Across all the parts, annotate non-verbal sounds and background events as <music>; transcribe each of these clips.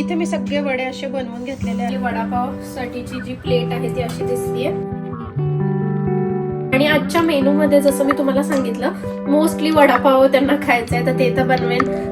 इथे मी सगळे वडे असे बनवून घेतलेले आहे वडापाव साठीची जी प्लेट आहे ती अशी दिसतीये. आणि आजच्या मेनू मध्ये जसं मी तुम्हाला सांगितलं मोस्टली वडापाव त्यांना खायचा आहे तर ते तर बनवेन.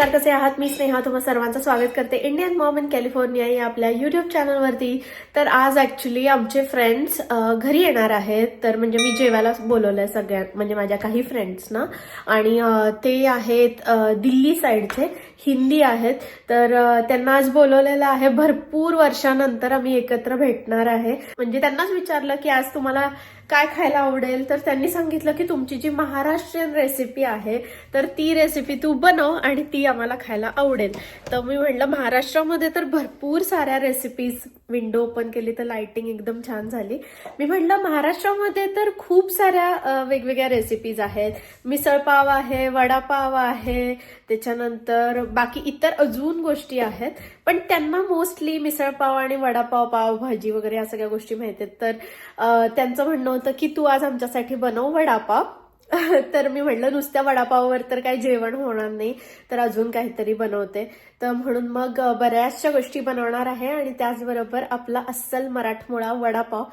नमस्कार कसे आहात? मी स्नेहा तुम्हा सर्वांचं स्वागत करते इंडियन मॉम इन कॅलिफोर्निया या आपल्या युट्यूब चॅनलवरती तर आज ॲक्च्युली आमचे फ्रेंड्स घरी येणार आहेत. तर म्हणजे मी जेवायला बोलवलंय सगळ्या म्हणजे माझ्या काही फ्रेंड्सना आणि ते आहेत दिल्ली साईडचे हिंदी आहेत. तर त्यांना आज बोलवलेलं आहे भरपूर वर्षानंतर आम्ही एकत्र भेटणार आहे. म्हणजे त्यांनाच विचारलं की आज तुम्हाला काय खायला आवडेल? तर त्यांनी सांगितलं की तुमची जी महाराष्ट्रीयन रेसिपी आहे तर ती रेसिपी तू बनव आणि ती आम्हाला खायला आवडेल. तर मी म्हटलं महाराष्ट्रामध्ये तर भरपूर साऱ्या रेसिपीज विंडो ओपन केली तर लाइटिंग एकदम छान झाली. मी म्हटलं महाराष्ट्रामध्ये तर खूप साऱ्या वेगवेगळ्या रेसिपीज आहेत. मिसळपाव आहे वडापाव आहे त्याच्यानंतर बाकी इतर अजून गोष्टी आहेत. पण त्यांना मोस्टली मिसळपाव आणि वडापाव पाव भाजी वगैरे या सगळ्या गोष्टी माहिती आहेत तर त्यांचं म्हणणं होतं की तू आज आमच्यासाठी बनव वडापाव. <laughs> तर मी म्हटलं नुसत्या वडापाववर तर काही जेवण होणार नाही तर अजून काहीतरी बनवते. तर म्हणून मग बऱ्याचशा गोष्टी बनवणार आहे आणि त्याचबरोबर आपला अस्सल मराठमोळा वडापाव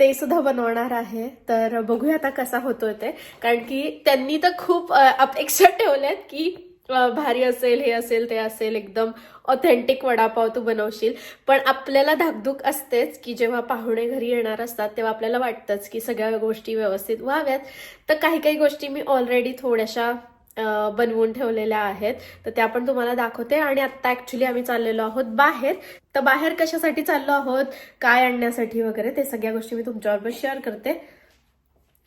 ते सुद्धा बनवणार आहे. तर बघूया आता कसा होतोय ते. कारण की त्यांनी तर खूप अपेक्षा ठेवल्यात की भारी असेल हे असेल ते असेल एकदम ऑथेंटिक वडापाव तू बनवशील. पण आपल्याला धाकधूक असतेच की जेव्हा पाहुणे घरी येणार असतात तेव्हा आपल्याला वाटतंच की सगळ्या गोष्टी व्यवस्थित व्हाव्यात. तर काही काही गोष्टी मी ऑलरेडी थोड्याशा बनवून ठेवलेल्या आहेत. तर त्या पण तुम्हाला दाखवते. आणि आत्ता ॲक्च्युली आम्ही चाललेलो आहोत बाहेर. तर बाहेर कशासाठी चाललो आहोत काय आणण्यासाठी वगैरे ते सगळ्या गोष्टी मी तुमच्याबरोबर शेअर करते.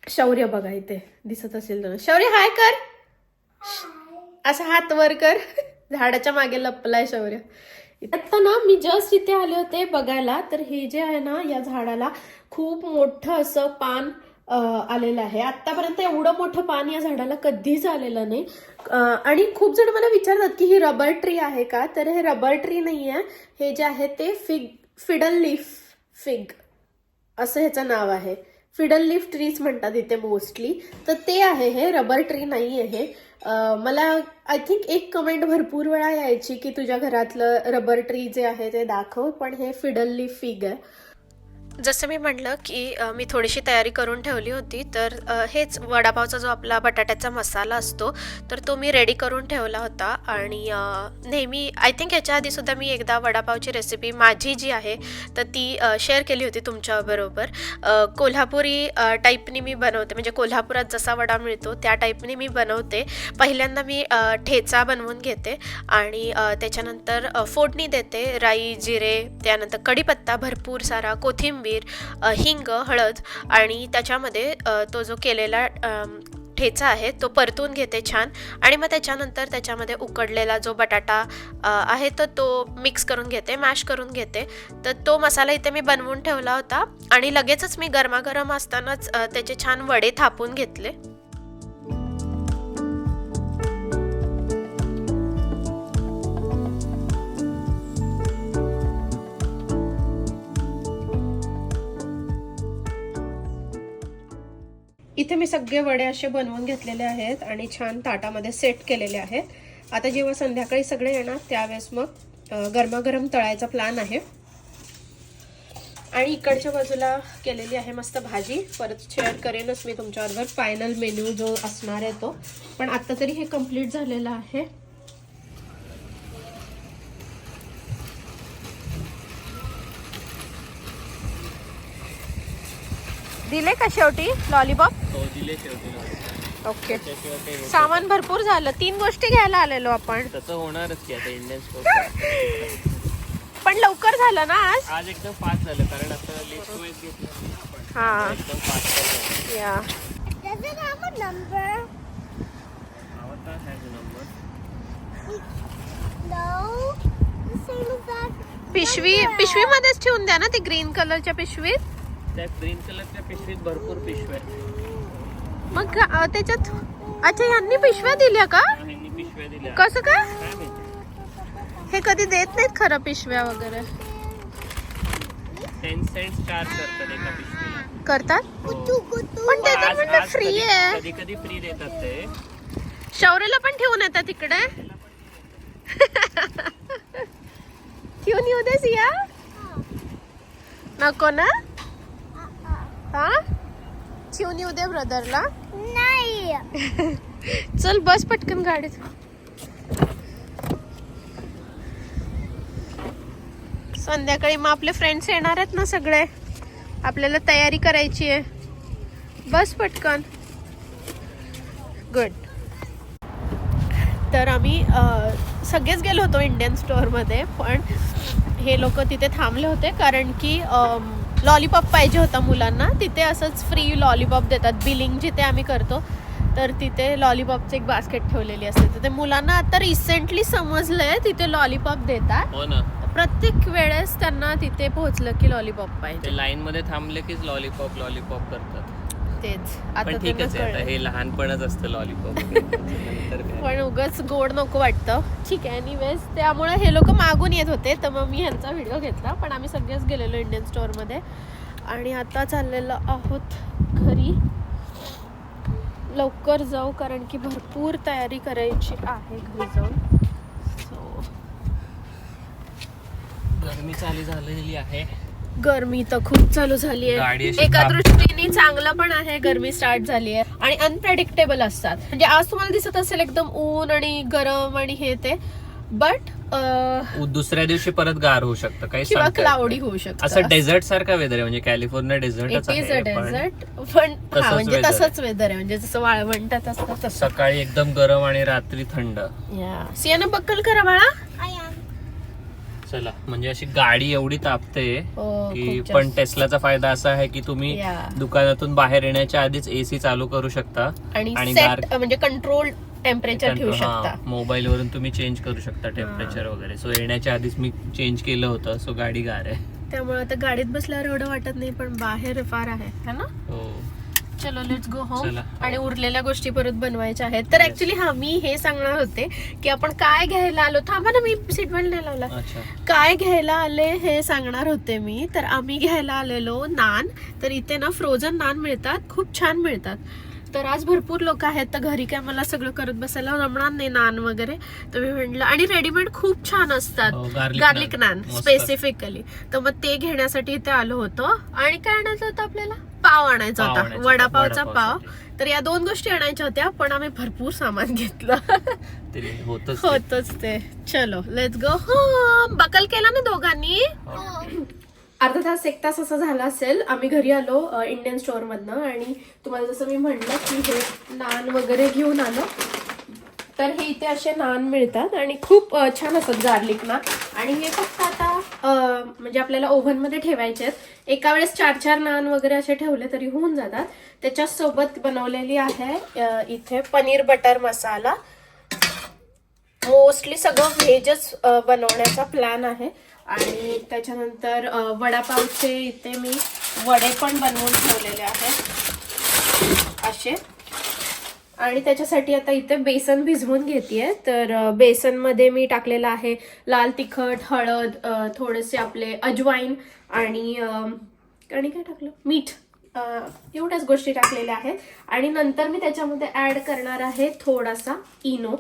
शौर्य बघा इथे दिसत असेल तर. शौर्य हाय कर. असा हात वर कर. झाडाच्या मागे लपलाय शौर्य. आता ना मी जस्ट इथे आले होते बघायला. तर हे जे आहे ना या झाडाला खूप मोठं असं पान आलेलं आहे. आतापर्यंत एवढं मोठं पान या झाडाला कधीच आलेलं नाही. आणि खूप जण मला विचारतात की ही रबर ट्री आहे का? तर हे रबर ट्री नाही आहे हे जे आहे ते फिग फिडल लीफ फिग. असं ह्याचं नाव आहे. फिडल लीफ ट्रीज म्हणतात इथे मोस्टली. तर ते आहे हे रबर ट्री नाही आहे मला आय थिंक एक कमेंट भरपूर वेळा यायची की तुझ्या घरातलं रबर ट्री जे आहे ते दाखव पण हे फिडल लीफ फिग आहे जसं मी म्हटलं की मी थोडीशी तयारी करून ठेवली होती तर हेच वडापावचा जो आपला बटाट्याचा मसाला असतो तर तो मी रेडी करून ठेवला होता आणि नेहमी आय थिंक ह्याच्या आधीसुद्धा मी एकदा वडापावची रेसिपी माझी जी आहे तर ती शेअर केली होती तुमच्याबरोबर. कोल्हापुरी टाईपनी मी बनवते म्हणजे कोल्हापुरात जसा वडा मिळतो त्या टाईपनी मी बनवते. पहिल्यांदा मी ठेचा बनवून घेते आणि त्याच्यानंतर फोडणी देते राई जिरे त्यानंतर कढीपत्ता भरपूर सारा कोथिंबीर कोथिंबीर हिंग हळद आणि त्याच्यामध्ये तो जो केलेला ठेचा आहे तो परतून घेते छान आणि मग त्याच्यानंतर त्याच्यामध्ये उकडलेला जो बटाटा आहे तर तो मिक्स करून घेते मॅश करून घेते. तर तो मसाला इथे मी बनवून ठेवला होता आणि लगेचच मी गरमागरम असतानाच त्याचे छान वडे थापून घेतले. इथे मी सगळे वडे असे बनवून घेतलेले आहेत आणि छान ताटामध्ये सेट केलेले आहेत. आता जेव्हा संध्याकाळी सगळे येणार त्यावेळेस मग गरमागरम तळायचा प्लॅन आहे. आणि इकडच्या बाजूला केलेली आहे मस्त भाजी. परत शेअर करेनच मी तुमच्याबरोबर. फायनल मेन्यू जो असणार आहे तो. पण आत्ता तरी हे कंप्लीट झालेलं आहे. दिले का शेवटी? लॉलीपॉप हो दिले शेवटी ओके त्याशिवाय काही होत. सामान भरपूर झालं. तीन गोष्टी घ्यायला आलेलो आपण. तसं होणारच की आता इंडियन <laughs> स्पोर्ट पण लवकर झालं ना आज? आज एकदम फास्ट झालं कारण आता लिस्ट वाईज घेतलं ना आपण हा. एकदम फास्ट झालं. या. Does it have a number? आवडता has number No. The same as that. पिशवी पिशवीमध्येच ठेवून द्या ना ती ग्रीन कलरच्या पिशवीत. त्या ग्रीन कलरच्या पिशवीत भरपूर पिशव्या. मग अं, त्याच्यात अच्छा यांनी पिशव्या दिल्या का? ह्यांनी पिशव्या दिल्या. कसं काय? काय माहिती? हे कधी देत नाहीत खरं पिशव्या वगैरे. टेन सेंट चार्ज करतात एका पिशवीला. करतात? कुतू कुतू. पण ते तर म्हणलं फ्री आहे. कधी कधी फ्री देतात ते. शौर्यला पण ठेवून येतात तिकडे <laughs> ठेवून येऊ दे सिया. नको ना? हा? ठेवून येऊ दे ब्रदरला? नाही. चल बस पटकन गाडीत. संध्याकाळी मग आपले फ्रेंड्स येणार आहेत ना सगळे. आपल्याला तयारी करायची आहे. बस पटकन. गुड तर आम्ही सगळेच गेलो होतो इंडियन स्टोअरमध्ये पण हे लोक तिथे थांबले होते कारण की लॉलीपॉप पाहिजे होता मुलांना. तिथे असंच फ्री लॉलीपॉप देतात. बिलिंग जिथे आम्ही करतो तर तिथे लॉलीपॉपची एक बास्केट ठेवलेली असते. तर ते मुलांना आता रिसेंटली समजलंय तिथे लॉलीपॉप देतात. हो ना. प्रत्येक वेळेस त्यांना तिथे पोहोचलं की लॉलीपॉप पाहिजे. लाईन मध्ये थांबले की लॉलीपॉप लॉलीपॉप करतात. तेच. आता पण ठीकच आहे आता. हे लहानपणच असतं लॉलीपॉप नंतर काय? पण उगाच गोड नको वाटतं. ठीक आहे एनिवेज त्यामुळे हे लोक मागून येत होते तर मग मी ह्यांचा व्हिडिओ घेतला. पण आम्ही सगळेच गेलेलो इंडियन स्टोअरमध्ये आणि आता चाललेलो आहोत घरी. लवकर जाऊ कारण की भरपूर तयारी करायची आहे घरी जाऊन. सो गरमी चालू झालेली आहे. गरमी तर खूप चालू झाली आहे. एका दृष्टीने चांगलं पण आहे गरमी स्टार्ट झाली आहे. आणि अनप्रेडिक्टेबल असतात. म्हणजे आज तुम्हाला दिसत असेल एकदम ऊन आणि गरम आणि हे ते. बट दुसऱ्या दिवशी परत गार होऊ शकतं काही किंवा. क्लाउडी होऊ शकतं. असं डेझर्ट सारखा वेदर आहे म्हणजे कॅलिफोर्निया डेझर्टच इट इज अ आहे पण डेझर्ट पण म्हणजे तसंच वेदर आहे. म्हणजे जसं वाळवंटात असतं सकाळी एकदम गरम आणि रात्री थंड. या सियाना बक्कल करा बाळा. चला म्हणजे अशी गाडी एवढी तापते हो, की पण. टेस्लाचा फायदा असा आहे की तुम्ही. दुकानातून बाहेर येण्याच्या आधीच एसी चालू करू शकता आणि म्हणजे कंट्रोल टेम्परेचर ठेवू शकता. मोबाईल वरून तुम्ही चेंज करू शकता टेम्परेचर वगैरे. सो येण्याच्या आधीच मी चेंज केलं होतं सो गाडी गार आहे. त्यामुळे आता गाडीत बसल्यावर एवढं वाटत नाही पण बाहेर फार आहे है ना? हो. चलो लेट्स गो होम चला. आणि उरलेल्या गोष्टी परत बनवायच्या आहेत. तर ऍक्च्युली हा मी हे सांगणार होते की आपण काय घ्यायला आलो. थांबा ना मी सीट बेल्ट नाही लावला. अच्छा. काय घ्यायला आले हे सांगणार होते मी. तर आम्ही घ्यायला आलेलो नान. तर इथे ना फ्रोझन नान मिळतात. खूप छान मिळतात. तर आज भरपूर लोक आहेत तर घरी काय मला सगळं करत बसायला जमणार नाही नान वगैरे. तर मी म्हटलं आणि रेडीमेड खूप छान असतात. हो, गार्लिक. नान. स्पेसिफिकली तर मग ते घेण्यासाठी इथे आलो होतो. आणि काय आणायचं होतं आपल्याला? पाव आणायचा होता. वडापावचा पाव. तर या दोन गोष्टी आणायच्या होत्या पण आम्ही भरपूर सामान घेतलं. होतच हो. ते. होतच ते. चलो लेट्स गो होम बकल केला ना दोघांनी? अर्धा तास एक तास असा झाला असेल. आम्ही घरी आलो इंडियन स्टोअरमधनं आणि तुम्हाला जसं मी म्हटलं की हे नान वगैरे घेऊन आलो. तर हे इथे असे नान मिळतात आणि खूप छान असतात गार्लिक नान. आणि हे फक्त आता म्हणजे आपल्याला ओव्हनमध्ये ठेवायचे आहेत. एका वेळेस चार चार नान वगैरे असे ठेवले तरी होऊन जातात. त्याच्यासोबत बनवलेली आहे इथे पनीर बटर मसाला. मोस्टली सगळं व्हेजच बनवण्याचा प्लॅन आहे. आणि त्याच्यानंतर वडापावचे इथे मी वडे पण बनवून ठेवलेले आहेत. असे. आणि त्याच्यासाठी आता इथे बेसन भिजवून घेतेय. तर बेसनमध्ये मी टाकलेलं आहे लाल तिखट हळद थोडेसे आपले अजवाईन आणि आणि काय टाकलं? मीठ. एवढ्याच गोष्टी टाकलेल्या आहेत. आणि नंतर मी त्याच्यामध्ये ॲड करणार आहे थोडासा इनो.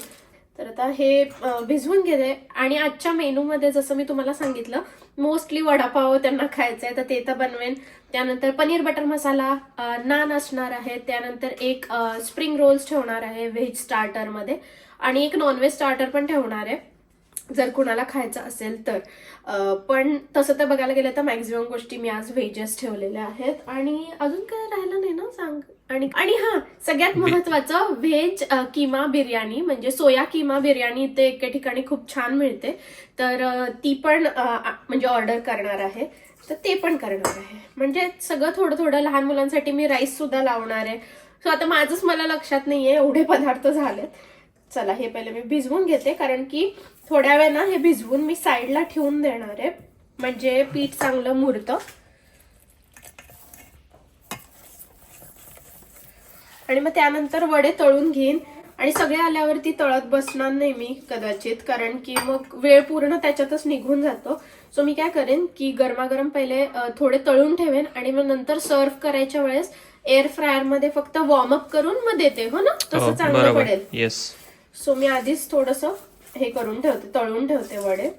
तर आता हे भिजवून घेते. आणि आजच्या मेनूमध्ये जसं मी तुम्हाला सांगितलं मोस्टली वडापाव त्यांना खायचं आहे तर ते तर बनवेन. त्यानंतर पनीर बटर मसाला नान असणार आहे. त्यानंतर एक स्प्रिंग रोल्स ठेवणार आहे व्हेज स्टार्टरमध्ये आणि एक नॉनव्हेज स्टार्टर पण ठेवणार आहे. जर कुणाला खायचं असेल तर. पण तसं तर बघायला गेलं तर मॅक्झिमम गोष्टी मी आज व्हेजच ठेवलेल्या आहेत. आणि अजून काय राहिलं नाही ना सांग. आणि आणि हा सगळ्यात महत्वाचं व्हेज किमा बिर्याणी म्हणजे सोया किमा बिर्याणी ते एके ठिकाणी खूप छान मिळते. तर ती पण म्हणजे ऑर्डर करणार आहे. तर ते पण करणार आहे. म्हणजे सगळं थोडं थोडं लहान मुलांसाठी मी राईस सुद्धा लावणार आहे. सो आता माझंच मला लक्षात नाहीये एवढे पदार्थ झालेत. चला हे पहिले मी भिजवून घेते कारण की थोड्या वेळ ना हे भिजवून मी साईडला ठेवून देणार आहे. म्हणजे पीठ चांगलं मुरतं. आणि मग त्यानंतर वडे तळून घेईन. आणि सगळे आल्यावरती तळत बसणार नाही मी कदाचित कारण की मग वेळ पूर्ण त्याच्यातच निघून जातो. सो मी काय करेन की गरमागरम पहिले थोडे तळून ठेवेन आणि मग नंतर सर्व करायच्या वेळेस एअर फ्रायरमध्ये फक्त वॉर्मअप करून मग देते हो ना? तसं चांगलं बरोबर. पडेल. येस सो मी आधीच थोडस हे करून ठेवते तळून ठेवते वडे.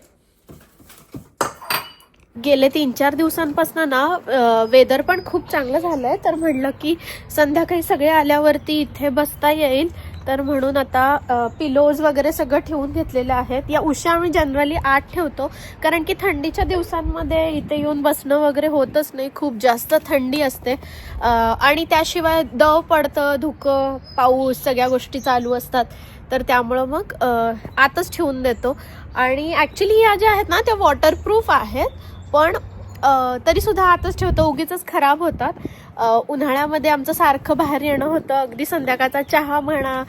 गेले तीन चार दिवसांपासून ना वेदर पण खूप चांगलं झालंय. तर म्हणलं की संध्याकाळी सगळे आल्यावरती इथे बसता येईल. तर म्हणून आता पिलोज वगैरे सगळं ठेवून घेतलेलं आहेत. या उशा आम्ही जनरली आत ठेवतो. कारण की थंडीच्या दिवसांमध्ये इथे येऊन बसणं वगैरे होतच नाही. खूप जास्त थंडी असते. आणि त्याशिवाय दव पडतं धुकं पाऊस सगळ्या गोष्टी चालू असतात. तर त्यामुळं मग आतच ठेवून देतो. आणि ॲक्च्युली या ज्या आहेत ना त्या वॉटरप्रूफ आहेत. पण तरीसुद्धा आतच ठेवतो. उगीच खराब होतात. उन्हाळ्यामध्ये आमचं सारखं बाहेर येणं होतं. अगदी संध्याकाळचा चहा म्हणा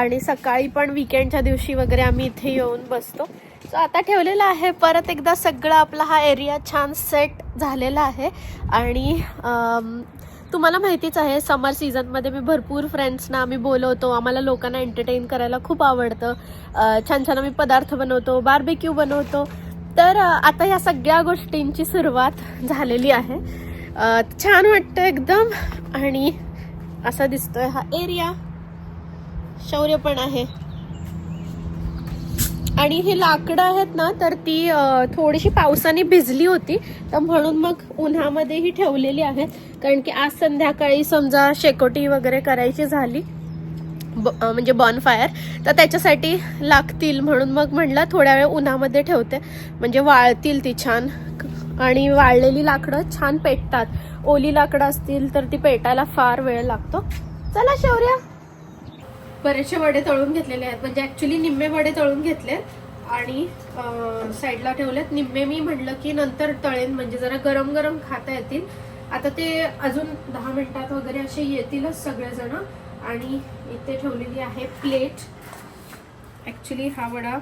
आणि सकाळी पण विकेंडच्या दिवशी वगैरे आम्ही इथे येऊन बसतो. सो आता ठेवलेलं आहे. परत एकदा सगळा आपला हा एरिया छान सेट झालेला आहे. आणि तुम्हाला माहितीच आहे समर सीझनमध्ये मी भरपूर फ्रेंड्सना आम्ही बोलवतो. आम्हाला लोकांना एंटरटेन करायला खूप आवडतं. छान छान आम्ही पदार्थ बनवतो बार्बेक्यू बनवतो. तर आता या सगळ्या गोष्टींची सुरुवात झालेली आहे. छान वाटतं एकदम. आणि असा दिसतोय हा एरिया शौर्य पण आहे. आणि ही लाकडं आहेत ना तर ती थोडीशी पावसाने भिजली होती. तर म्हणून मग उन्हामध्येही ठेवलेली आहेत. कारण की आज संध्याकाळी समजा शेकोटी वगैरे करायची झाली ब- म्हणजे बॉनफायर तर त्याच्यासाठी लागतील म्हणून मग म्हणलं थोड्या वेळ उन्हामध्ये ठेवते. म्हणजे वाळतील ती छान. आणि वाळलेली लाकडं छान पेटतात. ओली लाकडं असतील तर ती पेटायला फार वेळ लागतो. चला शौर्या. बरेचसे वडे तळून घेतलेले आहेत. म्हणजे ऍक्च्युली निम्मे वडे तळून घेतले आणि साईडला ठेवलेत. निम्मे मी म्हणलं की नंतर तळेन. म्हणजे जरा गरम गरम खाता येतील. आता ते अजून दहा मिनिटात वगैरे असे येतीलच सगळेजण. आणि इथे ठेवलेली आहे प्लेट. ऍक्च्युली हा वडा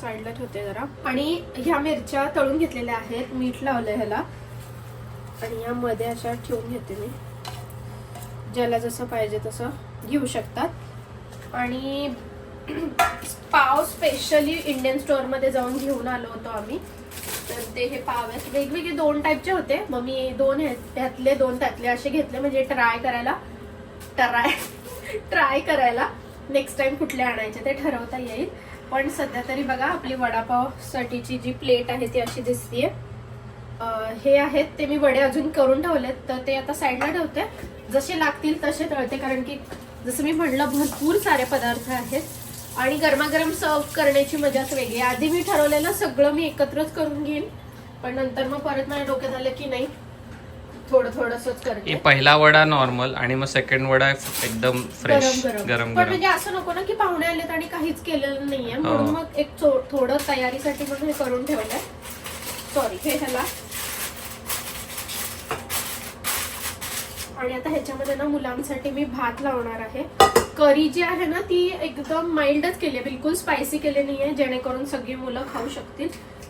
साईडला ठेवते जरा. आणि ह्या मिरच्या तळून घेतलेल्या आहेत. मीठ लावलं ह्याला. आणि यामध्ये अशा ठेवून घेते मी. ज्याला जसं पाहिजे तसं घेऊ शकतात. आणि <clears throat> पाव स्पेशली इंडियन स्टोअरमध्ये जाऊन घेऊन आलो होतो आम्ही. ते हे पाव आहेत वेगवेगळे दोन टाईपचे होते. मग मी दोन हे- त्यातले दोन त्यातले असे घेतले. म्हणजे ट्राय करायला ट्राय ट्राय करायला नेक्स्ट टाइम कुठले आणायचे ते ठरवता येईल. पण सध्या तरी बघा आपली वडापावसाठीची जी प्लेट आहे ती अशी दिसतीये. हे आहेत ते मी वडे अजून करून ठेवलेत. तर ते आता साईडला ठेवते. जसे लागतील तसे तळते. कारण की जसं मी म्हणलं भरपूर सारे पदार्थ आहेत. आणि गरमागरम सर्व करण्याची मजाच वेगळी आहे. आधी मी ठरवलेलं सगळं मी एकत्रच करून घेईन. पण नंतर मग परत माझ्या डोक्यात आलं की नाही थोडं थोडंसंच करते. पहिला वडा नॉर्मल आणि मग सेकंड वडा एकदम फ्रेश गरम. गरम पण म्हणजे असं नको ना की पाहुणे आलेत आणि काहीच केलेलं नाहीये. हो. म्हणून मग एक थोडं तयारीसाठी म्हणून हे करून ठेवलंय. सॉरी हे ह्याला आणि आता ह्याच्यामध्ये ना मुलांसाठी मी भात लावणार आहे. करी जी आहे ना ती एकदम माइल्डच केली आहे. बिलकुल स्पायसी केली नाहीये. जेणेकरून सगळी मुलं खाऊ शकतील.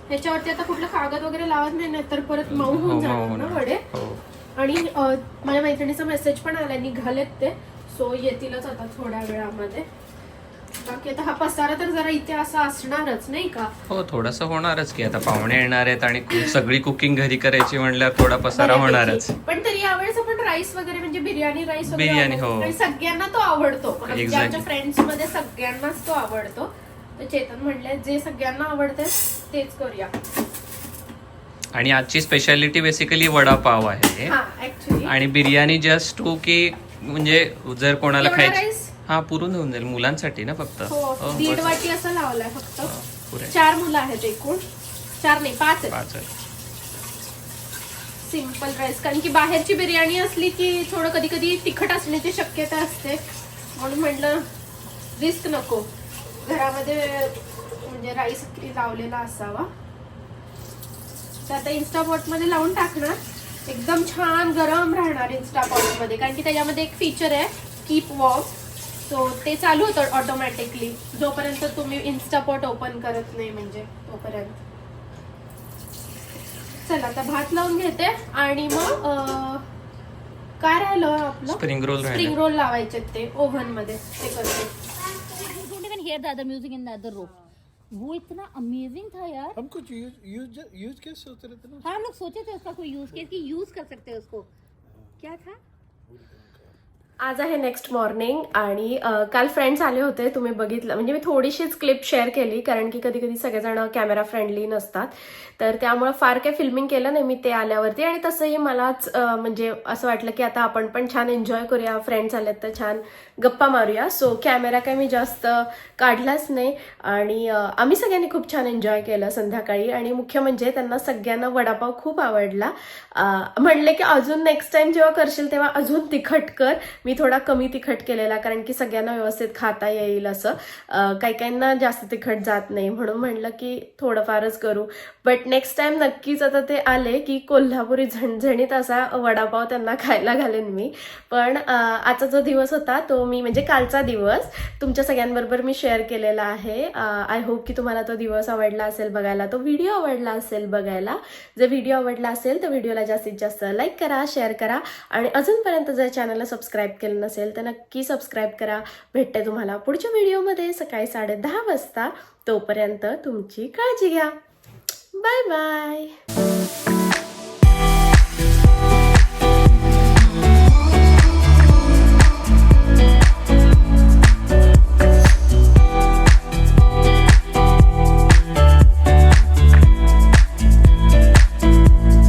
ह्याच्यावरती आता कुठलं कागद वगैरे लावत नाही नाहीतर परत मऊ होऊन जाणार ना. वडे. हो. आणि माझ्या मैत्रिणीचा मेसेज पण आला निघालेत ते. सो येतीलच आता थोड्या वेळामध्ये. बाकी आता हा पसारा तर जरा इथे असा असणारच नाही का? हो थोडस होणारच की आता पाहुणे येणार आहेत आणि सगळी कुकिंग घरी करायची म्हणल्यावर थोडा पसारा. होणारच. पण तरी यावेळेस आपण राईस वगैरे म्हणजे बिर्याणी राईस बिर्याणी. हो. सगळ्यांना तो आवडतो. म्हणजे फ्रेंड्समध्ये सगळ्यांनाच तो आवडतो. तर चेतन म्हणले जे सगळ्यांना आवडते तेच करूया. आणि आजची स्पेशालिटी बेसिकली वडापाव आहे. हा ऍक्च्युली आणि बिर्याणी जस्ट टू की म्हणजे जर कोणाला एवढा खायची? हा पुरून होऊन जाईल मुलांसाठी ना फक्त. हो हो, दीड बस. वाटी असं लावलाय फक्त. हो, पुरे. चार मुलं आहेत एकूण. चार नाही पाच आहेत. पाच आहे. सिंपल राईस कारण की बाहेरची बिर्याणी असली की थोडं कधी कधी तिखट असण्याची शक्यता असते. म्हणून म्हटलं रिस्क नको. घरामध्ये म्हणजे राईस लावलेला असावा. तर आता इन्स्टापॉटमध्ये लावून टाकणार. एकदम छान गरम राहणार इन्स्टापॉटमध्ये. कारण की त्याच्यामध्ये एक फीचर आहे कीप वॉक सो ते चालू होतं ऑटोमॅटिकली जोपर्यंत तुम्ही इन्स्टापॉट ओपन करत नाही म्हणजे तोपर्यंत. चला आता भात लावून घेते. आणि मग काय राहिलं आपलं? स्प्रिंग रोल स्प्रिंग रोल लावायचे ते ओव्हनमध्ये. ते करते. Hear the other music in the other room. वो इतना अमेजिंग था यार। हम कुछ यूज़ यूज़ यूज़ केस सोच रहे थे ना। हाँ हम लोग सोचे थे उसका कोई यूज़ केस कि यूज़ कर सकते हैं उसको। क्या था? आज आहे नेक्स्ट मॉर्निंग आणि काल फ्रेंड्स आले होते तुम्ही बघितलं. म्हणजे मी थोडीशीच क्लिप शेअर केली कारण की कधी कधी सगळेजण कॅमेरा फ्रेंडली नसतात. तर त्यामुळे फार काही फिल्मिंग केलं नाही मी ते आल्यावरती आणि तसंही मलाच म्हणजे असं वाटलं की आता आपण पण छान एन्जॉय करूया फ्रेंड्स आलेत तर छान गप्पा मारूया. सो कॅमेरा काय मी जास्त काढलाच नाही आणि आम्ही सगळ्यांनी खूप छान एन्जॉय केलं संध्याकाळी आणि मुख्य म्हणजे त्यांना सगळ्यांना वडापाव खूप आवडला. म्हणले की अजून नेक्स्ट टाइम जेव्हा करशील तेव्हा अजून तिखट कर. मी मी थोडा कमी तिखट केलेला कारण की सगळ्यांना व्यवस्थित खाता येईल असं. काही काहींना जास्त तिखट जात नाही. म्हणून म्हणलं की थोडंफारच करू. बट नेक्स्ट टाइम नक्कीच आता ते आले की कोल्हापुरी झणझणीत असा वडापाव त्यांना खायला घालेन मी. पण आजचा जो दिवस होता तो मी म्हणजे कालचा दिवस तुमच्या सगळ्यांबरोबर मी शेअर केलेला आहे. आय होप की तुम्हाला तो दिवस आवडला असेल बघायला तो व्हिडिओ आवडला असेल बघायला. जर व्हिडिओ आवडला असेल तर व्हिडिओला जास्तीत जास्त लाईक करा शेअर करा. आणि अजूनपर्यंत जर चॅनलला सबस्क्राईब केलं नसेल तर नक्की सबस्क्राईब करा. भेटते तुम्हाला पुढच्या व्हिडिओमध्ये सकाळी साडेदहा वाजता. तोपर्यंत तुमची काळजी घ्या. Bye bye